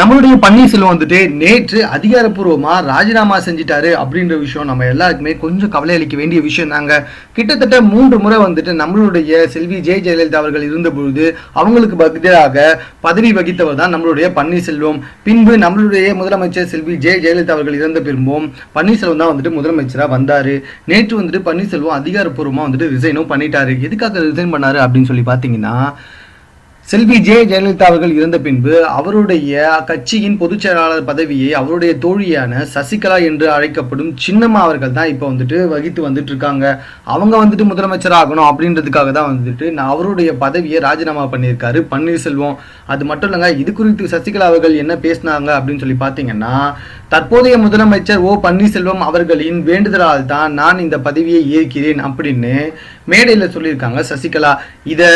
நம்மளுடைய பன்னீர்செல்வம் வந்துட்டு நேற்று அதிகாரப்பூர்வமா ராஜினாமா செஞ்சிட்டாரு அப்படின்ற விஷயம் நம்ம எல்லாருக்குமே கொஞ்சம் கவலை அளிக்க வேண்டிய விஷயம் தாங்க கிட்டத்தட்ட மூன்று முறை வந்துட்டு நம்மளுடைய செல்வி ஜெய ஜெயலலிதா அவர்கள் இருந்தபொழுது அவங்களுக்கு பதிலாக பதவி வகித்தவர் தான் நம்மளுடைய பன்னீர்செல்வம். பின்பு நம்மளுடைய முதலமைச்சர் செல்வி ஜெய ஜெயலலிதா அவர்கள் இறந்த பின்பும் பன்னீர்செல்வம் தான் வந்துட்டு முதலமைச்சரா வந்தாரு. நேற்று வந்துட்டு பன்னீர்செல்வம் அதிகாரப்பூர்வமா வந்துட்டு ரிசைனும் பண்ணிட்டாரு. எதுக்காக ரிசைன் பண்ணாரு அப்படின்னு சொல்லி பார்த்தீங்கன்னா செல்வி ஜே ஜெயலலிதா அவர்கள் இறந்த பின்பு அவருடைய கட்சியின் பொதுச் செயலாளர் பதவியை அவருடைய தோழியான சசிகலா என்று அழைக்கப்படும் சின்னம்மா அவர்கள் தான் இப்போ வந்துட்டு வகித்து வந்துட்டு இருக்காங்க அவங்க வந்துட்டு முதலமைச்சர் ஆகணும் அப்படின்றதுக்காக தான் வந்துட்டு நான் அவருடைய பதவியை ராஜினாமா பண்ணியிருக்காரு. பன்னீர்செல்வம். அது மட்டும் இல்லைங்க இது குறித்து சசிகலா அவர்கள் என்ன பேசினாங்க அப்படின்னு சொல்லி பார்த்தீங்கன்னா தற்போதைய முதலமைச்சர் ஓ பன்னீர்செல்வம் அவர்களின் வேண்டுதலால் தான் நான் இந்த பதவியை ஏற்கிறேன் அப்படின்னு மேடையில் சொல்லியிருக்காங்க சசிகலா. இதை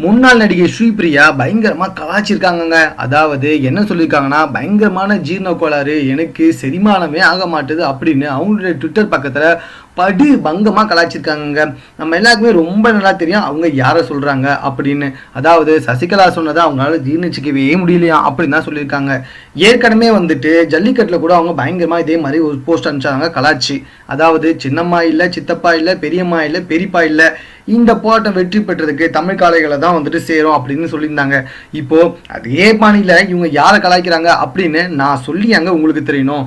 முன்னாள் நடிகை ஸ்ரீபிரியா பயங்கரமாக கலாச்சிருக்காங்கங்க அதாவது என்ன சொல்லியிருக்காங்கன்னா பயங்கரமான ஜீர்ண கோளாறு எனக்கு செரிமானமே ஆக மாட்டுது அப்படின்னு அவங்களுடைய ட்விட்டர் பக்கத்தில் படு பங்கமாக கலாச்சிருக்காங்க நம்ம எல்லாருக்குமே ரொம்ப நல்லா தெரியும் அவங்க யாரை சொல்றாங்க அப்படின்னு. அதாவது சசிகலா சொன்னதை அவங்களால ஜீர்ணிச்சிக்கவே முடியலையா அப்படின்னு தான் சொல்லியிருக்காங்க. ஏற்கனவே வந்துட்டு ஜல்லிக்கட்டில் கூட அவங்க பயங்கரமாக இதே மாதிரி ஒரு போஸ்ட் அனுப்பிச்சாங்க கலாச்சி அதாவது சின்னம்மா இல்லை சித்தப்பா இல்லை பெரியம்மா இல்லை பெரியப்பா இல்லை இந்த போராட்டம் வெற்றி பெற்றதுக்கு தமிழ் காலைகளை தான் வந்துட்டு சேரும் அப்படின்னு சொல்லியிருந்தாங்க. இப்போ அதே பாணியில இவங்க யாரை கலாய்க்கிறாங்க அப்படின்னு நான் சொல்லி அங்கே உங்களுக்கு தெரியணும்.